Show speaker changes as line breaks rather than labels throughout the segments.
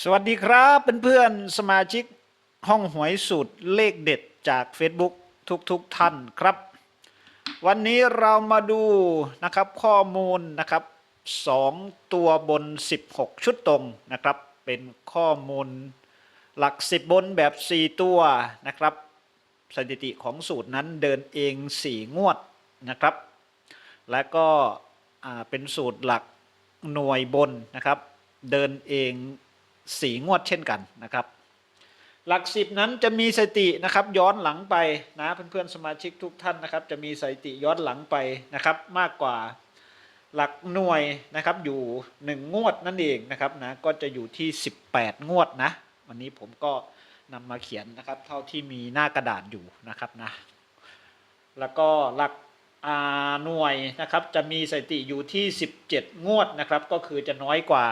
สวัสดีครับเพื่อนๆสมาชิกห้องหวยสูตรเลขเด็ดจาก Facebook ทุกๆทท่านครับ วันนี้เรามาดูนะครับข้อมูลนะครับ 2 ตัวบน 16 ชุดตรงนะครับ เป็นข้อมูลหลัก 10 บนแบบ 4 ตัวนะครับ สถิติของสูตรนั้นเดินเอง 4 งวดนะครับ และก็เป็นสูตรหลักหน่วยบนนะครับ เดินเอง สีงวดเช่นกันนะครับ หลักสิบนั้นจะมีสตินะครับย้อนหลังไปนะเพื่อนๆสมาชิกทุกท่านนะครับ จะมีสติย้อนหลังไปนะครับ มากกว่าหลักหน่วยนะครับอยู่หนึ่งงวดนั่นเองนะครับนะก็จะอยู่ที่ 18 งวดนะ วันนี้ผมก็นำมาเขียนนะครับ เท่าที่มีหน้ากระดาษอยู่นะครับนะแล้วก็หลักอาหน่วยนะครับ จะมีสถิติอยู่ที่ 17 งวดนะครับ ก็คือจะน้อยกว่า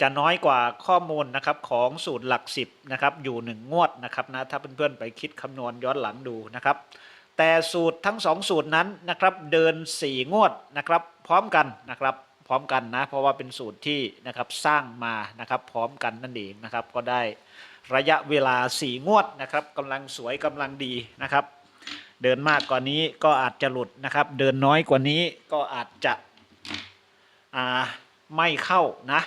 จะน้อยกว่าข้อมูลนะครับของสูตรหลักสิบนะครับอยู่หนึ่งงวดนะครับนะถ้าเพื่อนๆไปคิดคำนวณย้อนหลังดูนะครับแต่สูตรทั้งสองสูตรนั้นนะครับเดิน 4 งวดนะครับพร้อมกันนะครับพร้อมกันนะเพราะว่าเป็นสูตรที่นะครับสร้างมานะครับพร้อมกันนั่นเองนะครับก็ได้ระยะเวลา 4 งวดนะครับกำลังสวยกำลังดีนะครับ เดินมากกว่านี้ก็อาจจะหลุดนะครับเดินน้อยกว่านี้ก็อาจจะไม่เข้านะ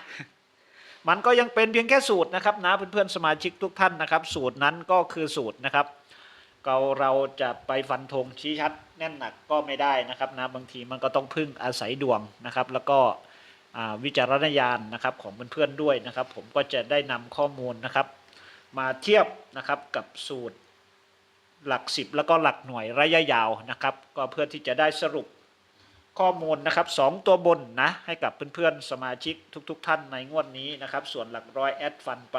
มันก็ยังเป็นเพียงแค่สูตรนะครับนะเพื่อนๆสมาชิกทุกท่านนะครับ สูตรนั้นก็คือสูตรนะครับเราเราจะไปฟันธงชี้ชัดแน่นหนักก็ไม่ได้นะครับนะบางทีมันก็ต้องพึ่งอาศัยดวงนะครับ แล้วก็วิจารณญาณนะครับของเพื่อนๆด้วยนะครับ ผมก็จะได้นำข้อมูลนะครับ มาเทียบนะครับกับสูตรหลักสิบแล้วก็หลักหน่วยระยะยาวนะครับ ก็เพื่อที่จะได้สรุป ข้อมูลนะครับสองตัวบนนะให้กับเพื่อนๆสมาชิกทุกๆท่านในงวดนี้นะครับ ส่วนหลักร้อยแอดฟันไป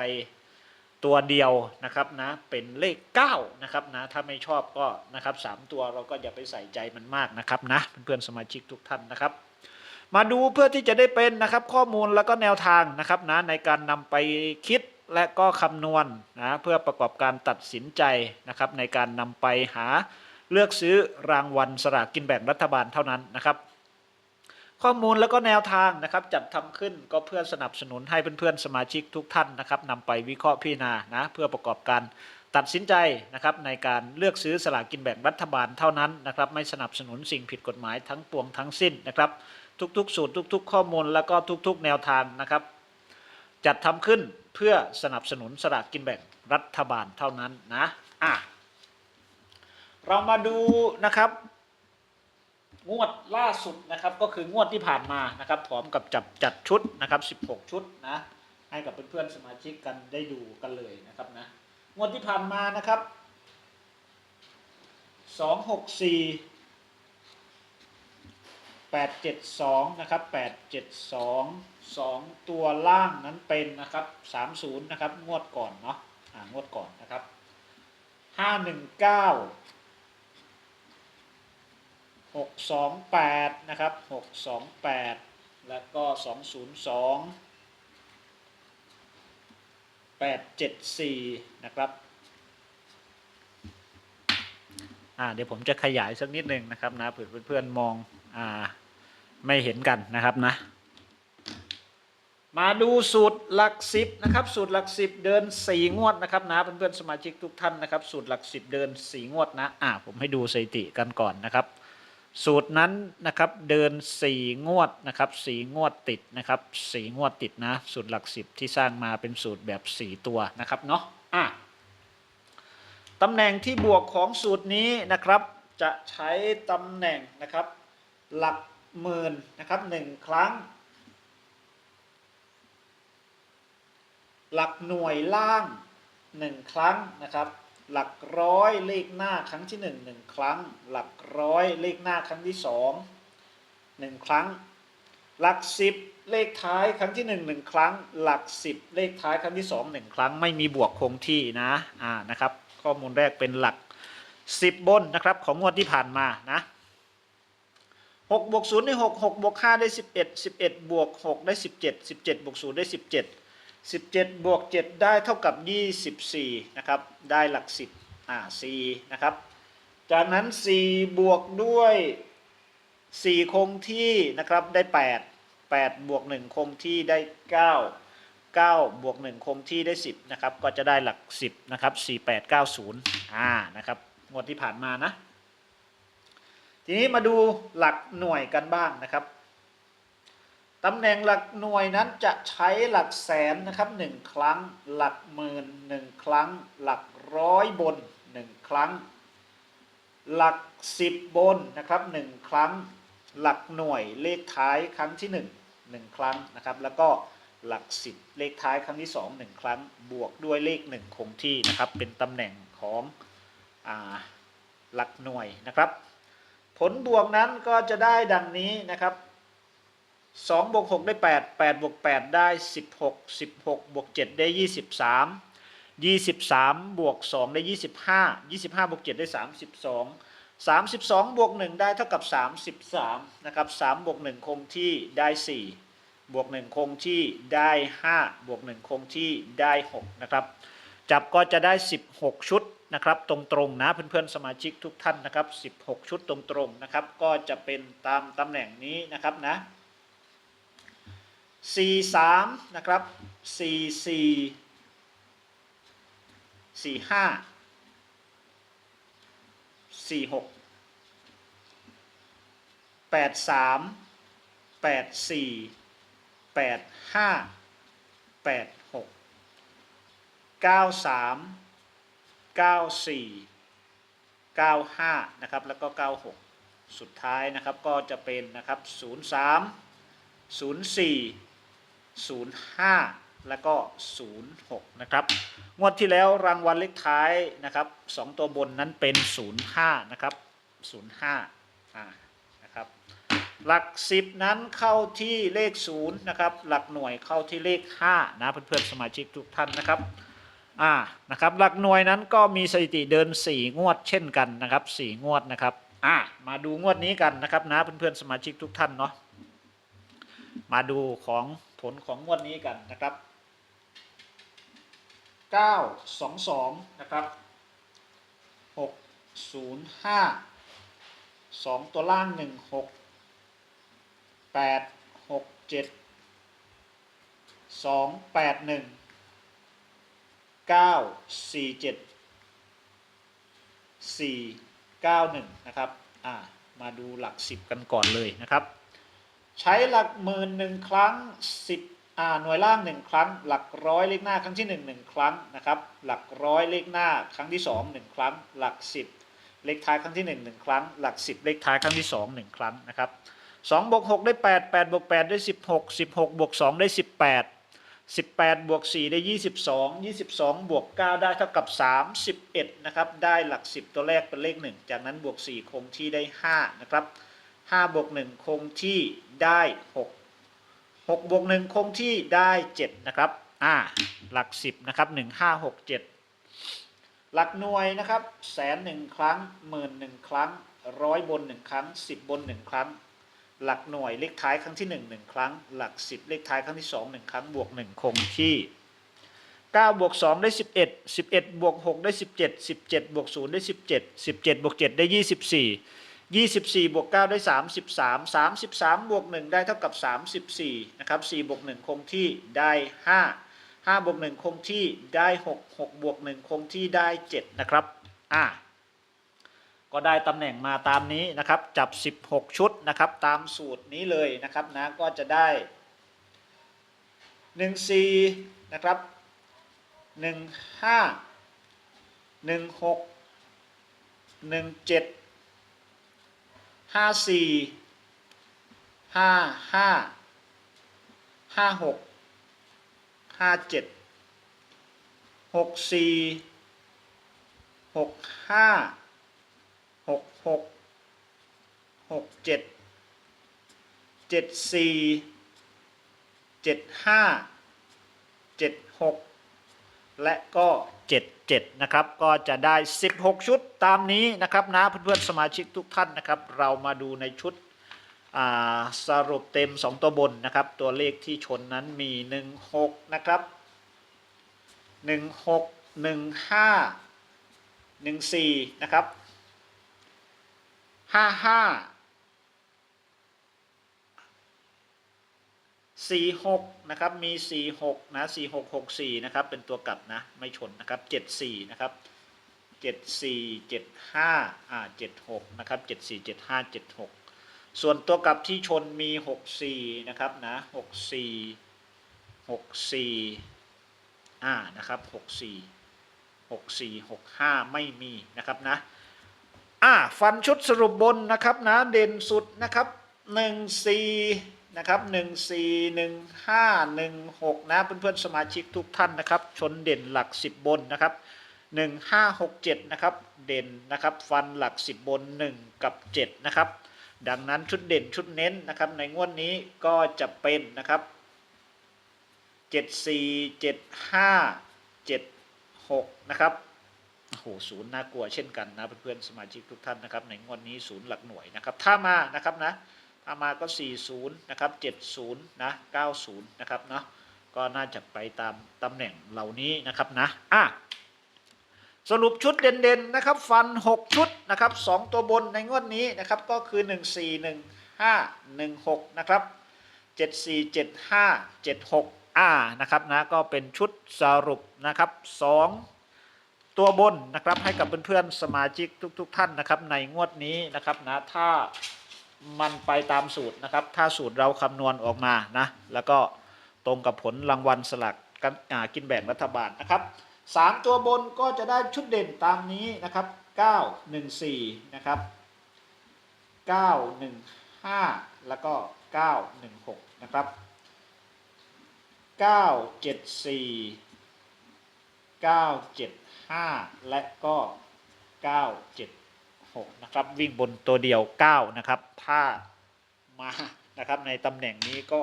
ตัวเดียวนะครับนะเป็นเลข9นะครับนะถ้าไม่ชอบก็นะครับสามตัวเราก็อย่าไปใส่ใจมันมากนะครับนะเพื่อนๆสมาชิกทุกท่านนะครับ มาดูเพื่อที่จะได้เป็นนะครับข้อมูลแล้วก็แนวทางนะครับนะในการนำไปคิดและก็คำนวณนะเพื่อประกอบการตัดสินใจนะครับในการนำไปหา เลือกซื้อรางวัลสลากกินแบ่งรัฐบาลเท่านั้นนะครับ ข้อมูลแล้วก็แนวทางนะครับจัดทำขึ้นก็เพื่อสนับสนุนให้เพื่อนๆสมาชิกทุกท่านนะครับนำไปวิเคราะห์พิจารณานะเพื่อประกอบการตัดสินใจนะครับในการเลือกซื้อสลากกินแบ่งรัฐบาลเท่านั้นนะครับไม่สนับสนุนสิ่งผิดกฎหมายทั้งปวงทั้งสิ้นนะครับทุกๆ สูตรทุก ๆ ข้อมูลแล้วก็ทุก ๆ แนวทางนะครับจัดทำขึ้นเพื่อสนับสนุนสลากกินแบ่งรัฐบาลเท่านั้นนะอะ เรามาดูนะครับ งวดล่าสุดนะครับ ก็คืองวดที่ผ่านมานะครับพร้อมกับจับจัดชุดนะครับ 16 ชุดนะ ให้กับเพื่อนๆสมาชิกกันได้ดูกันเลยนะครับนะงวดที่ผ่านมานะครับ 264 872 นะครับ 872 2 ตัวล่างนั้นเป็นนะครับ 30 นะครับ งวดก่อนเนาะอ่างวดก่อนนะครับ 519 หกสองแปดนะครับหกสองแปดแล้วก็สองศูนย์สองแปดเจ็ดสี่นะครับอ่าเดี๋ยวผมจะขยายสักนิดหนึ่งนะครับนะเผื่อเพื่อนๆมองอ่าไม่เห็นกันนะครับนะ มาดูสูตรหลักสิบนะครับ สูตรหลักสิบเดินสี่งวดนะครับนะเพื่อนๆสมาชิกทุกท่านนะครับ สูตรหลักสิบเดินสี่งวดนะอ่าผมให้ดูสถิติกันก่อนนะครับ สูตรนั้นนะครับเดิน 4 งวดนะครับ4งวดติดนะครับ4งวดติดนะ สูตรหลักสิบที่สร้างมาเป็นสูตรแบบ 4 ตัวนะครับเนาะอะตำแหน่งที่บวกของสูตรนี้นะครับจะใช้ตำแหน่งนะครับหลักหมื่นนะครับหนึ่งครั้ง หลักหน่วยล่างหนึ่งครั้งนะครับ หลักร้อยเลขหน้าครั้งที่หนึ่งหนึ่งครั้ง หลักร้อยเลขหน้าครั้งที่สองหนึ่งครั้ง หลักสิบเลขท้ายครั้งที่หนึ่งหนึ่งครั้ง หลักสิบเลขท้ายครั้งที่สองหนึ่งครั้ง ไม่มีบวกคงที่นะอ่านะครับ ข้อมูลแรกเป็นหลักสิบบนนะครับของงวดที่ผ่านมานะหกบวกศูนย์ได้หกหกบวกห้าได้สิบเอ็ดสิบเอ็ดบวกหกได้สิบเจ็ดสิบเจ็ดบวกศูนย์ได้สิบเจ็ด 17 บวก 7 ได้เท่ากับ 24 นะครับ ได้หลัก 10 อ่า4นะครับ จากนั้น 4 บวกด้วย 4 คงที่นะครับ ได้ 8 8 บวก 1 คงที่ได้ 9 9 บวก 1 คงที่ได้ 10 นะครับ ก็จะได้หลัก 10 นะครับ 4890 อ่า นะครับ งวดที่ผ่านมานะ ทีนี้มาดูหลักหน่วยกันบ้างนะครับ ตำแหน่งหลักหน่วยนั้นจะใช้หลักแสนนะครับ1ครั้ง หลักหมื่น1ครั้ง หลักร้อยบน 1 ครั้ง หลัก 10 บนนะครับ1ครั้ง หลักหน่วยเลขท้ายครั้งที่ 1 1 ครั้งนะครับ แล้วก็หลัก 10 เลขท้ายครั้งที่ 2 1 ครั้ง บวกด้วยเลข 1 คงที่นะครับ เป็นตำแหน่งของอหลักหน่วยนะครับ ผลบวกนั้นก็จะได้ดังนี้นะครับ 2บวก6ได้8 8บวก8ได้16 16บวก7ได้23 23บวก2ได้25 25บวก7ได้32 32บวก1ได้เท่ากับ33นะครับ3บวก1คงที่ได้4บวก1คงที่ได้5บวก1คงที่ได้6นะครับ จับก็จะได้16ชุดนะครับตรงๆนะเพื่อนๆสมาชิกทุกท่านนะครับ 16 ชุดตรงๆนะครับ ก็จะเป็นตามตำแหน่งนี้นะครับนะ 43นะครับ 44 45 46 83 84 85 86 93 94 95นะครับแล้วก็ 96 สุดท้ายนะครับก็จะเป็นนะครับ 03 04 05 แล้วก็ 06 นะครับ งวดที่แล้วรางวัลเลขท้ายนะครับ 2 ตัวบนนั้นเป็น 05 นะครับ 05อ่านะครับ หลัก 10 นั้นเข้าที่เลข 0 นะครับ หลักหน่วยเข้าที่เลข 5 นะเพื่อนๆสมาชิกทุกท่านนะครับอ่านะครับหลักหน่วยนั้นก็มีสถิติเดิน 4 งวดเช่นกันนะครับ 4 งวดนะครับอ่ามาดูงวดนี้กันนะครับนะเพื่อนๆสมาชิกทุกท่านเนาะมาดูของ ผลของงวดนี้กันนะครับ 922 นะครับ 605 2 ตัวล่าง 16 8 6 7 2 8 1 9 4 7 4 9 1 นะครับ อ่า มาดูหลัก 10 กันก่อนเลยนะครับ ใช้หลักหมื่นหนึ่งครั้งสิบอ่าหน่วยล่างหนึ่งครั้ง หลักร้อยเลขหน้าครั้งที่หนึ่งหนึ่งครั้งนะครับ หลักร้อยเลขหน้าครั้งที่สองหนึ่งครั้ง หลักสิบเลขท้ายครั้งที่หนึ่งหนึ่งครั้ง หลักสิบเลขท้ายครั้งที่สองหนึ่งครั้งนะครับสองบวกหกได้แปดแปดบวกแปดได้สิบหกสิบหกบวกสองได้สิบแปดสิบแปดบวกสี่ได้ยี่สิบสองยี่สิบสองบวกเก้าได้เท่ากับสามสิบเอ็ดนะครับ ได้หลักสิบตัวแรกเป็นเลขหนึ่งจากนั้นบวกสี่คงที่ได้ห้านะครับ 5บวก1คงที่ได้ 6 6บวก1คงที่ได้ 7 นะครับ อ่า หลัก 10 นะครับ 1 5 6 7 หลักหน่วยนะครับแสนหนึ่งครั้งหมื่นหนึ่งครั้งร้อยบนหนึ่งครั้งสิบบนหนึ่งครั้ง หลักหน่วยเลขท้ายครั้งที่หนึ่งหนึ่งครั้ง หลักสิบเลขท้ายครั้งที่สองหนึ่งครั้งบวกหนึ่งคงที่เก้าบวกสองได้สิบเอ็ดสิบเอ็ดบวกหกได้สิบเจ็ดสิบเจ็ดบวกศูนย์ได้สิบเจ็ดสิบเจ็ดบวกเจ็ดได้ยี่สิบสี่ 24บวก9ได้ 33 33บวก1ได้เท่ากับ 34นะครับ4บวก1คงที่ได้ 5 5บวก1คงที่ได้ 6 6บวก1คงที่ได้ 7 นะครับอ่าก็ได้ตำแหน่งมาตามนี้นะครับ จับ 16 ชุดนะครับตามสูตรนี้เลยนะครับนะก็จะได้ 1 4นะครับ1 5 1 6 1 7 ห้าสี่ห้าห้าห้าหกห้าเจ็ดหกสี่หกห้าหกหกหกเจ็ดเจ็ดสี่เจ็ดห้าเจ็ดหกและก็เจ็ด เจ็ดนะครับ ก็จะได้ 16 ชุดตามนี้นะครับนะเพื่อนๆสมาชิกทุกท่านนะครับ เรามาดูในชุดสรุปเต็ม 2 ตัวบนนะครับ ตัวเลขที่ชนนั้นมี 16 นะครับ 16 15 14 นะครับ 55 สี่หกนะครับมีสี่หกนะสี่หกหกสี่นะครับเป็นตัวกลับนะไม่ชนนะครับเจ็ดสี่นะครับเจ็ดสี่เจ็ดห้าอ่าเจ็ดหกนะครับเจ็ดสี่เจ็ดห้าเจ็ดหกส่วนตัวกลับที่ชนมีหกสี่นะครับนะหกสี่หกสี่อ่านะครับหกสี่หกสี่หกห้าไม่มีนะครับนะอ่าฟันชุดสรุปบนนะครับนะเด่นสุดนะครับห นะครับหนึ่งสี่หนึ่งห้าหนึ่งหกนะเพื่อนๆสมาชิกทุกท่านนะครับ ชนเด่นหลักสิบบนนะครับหนึ่งห้าหกเจ็ดนะครับ เด่นนะครับ ฟันหลักสิบบนหนึ่งกับเจ็ดนะครับ ดังนั้นชุดเด่นชุดเน้นนะครับ ในงวดนี้ก็จะเป็นนะครับเจ็ดสี่เจ็ดห้าเจ็ดหกนะครับโอ้โหศูนย์น่ากลัวเช่นกันนะเพื่อนๆสมาชิกทุกท่านนะครับ ในงวดนี้ศูนย์หลักหน่วยนะครับ ถ้ามานะครับนะ ถ้ามาก็ 40 นะครับ 70 นะ 90 นะครับเนาะก็น่าจะไปตามตำแหน่งเหล่านี้นะครับนะอะสรุปชุดเด่นๆนะครับ ฟัน 6 ชุดนะครับ 2 ตัวบนในงวดนี้นะครับ ก็คือ 1 4 1 5 1 6 นะครับ 7 4 7 5 7 6อ่านะครับนะก็เป็นชุดสรุปนะครับ 2 ตัวบนนะครับให้กับเพื่อนๆสมาชิกทุก ๆ ท่านนะครับในงวดนี้นะครับนะถ้า มันไปตามสูตรนะครับ ถ้าสูตรเราคำนวณออกมานะ แล้วก็ตรงกับผลรางวัลสลักกันกินแบ่งรัฐบาลนะครับสามตัวบนก็จะได้ชุดเด่นตามนี้นะครับ 9 1 4 นะครับ 9 1 5 แล้วก็ 9 1 6 นะครับ 9 7 4 9 7 5 และก็ 9 7 6นะครับวิ่งบนตัวเดียว 9 นะครับ ถ้ามานะครับในตำแหน่งนี้ก็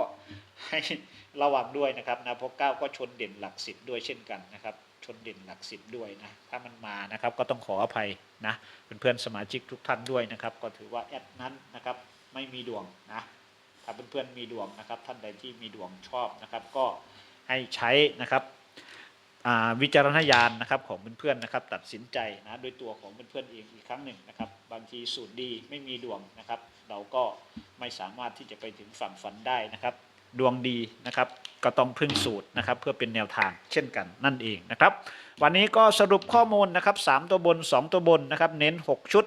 ให้ระวังด้วยนะครับนะเพราะ9ก็ชนเด่นหลักสิบด้วยเช่นกันนะครับ ชนเด่นหลักสิบด้วยนะถ้ามันมานะครับก็ต้องขออภัยนะเพื่อนๆสมาชิกทุกท่านด้วยนะครับ ก็ถือว่าแอดนั้นนะครับไม่มีดวงนะถ้าเพื่อนๆมีดวงนะครับ ท่านใดที่มีดวงชอบนะครับ ก็ให้ใช้นะครับ วิจารณญาณนะครับของเพื่อนๆนะครับ ตัดสินใจนะโดยตัวของเพื่อนๆเองอีกครั้งหนึ่งนะครับ บางทีสูตรดีไม่มีดวงนะครับ เราก็ไม่สามารถที่จะไปถึงฝั่งฝันได้นะครับ ดวงดีนะครับ ก็ต้องพึ่งสูตรนะครับ เพื่อเป็นแนวทางเช่นกันนั่นเองนะครับ วันนี้ก็สรุปข้อมูลนะครับ 3 ตัวบน 2 ตัวบนนะครับ เน้น 6 ชุด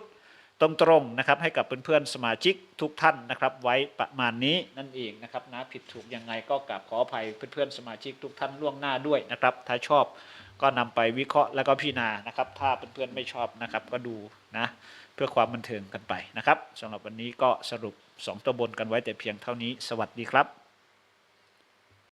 ตรงๆนะครับให้กับเพื่อนๆสมาชิกทุกท่านนะครับไว้ประมาณนี้นั่นเองนะครับนะผิดถูกยังไงก็กราบขออภัยเพื่อนๆสมาชิกทุกท่านล่วงหน้าด้วยนะครับ ถ้าชอบก็นำไปวิเคราะห์แล้วก็พิจารณานะครับ ถ้าเพื่อนๆไม่ชอบนะครับก็ดูนะเพื่อความบันเทิงกันไปนะครับสำหรับวันนี้ก็สรุป 2 ตัวบนกันไว้แต่เพียงเท่านี้ สวัสดีครับ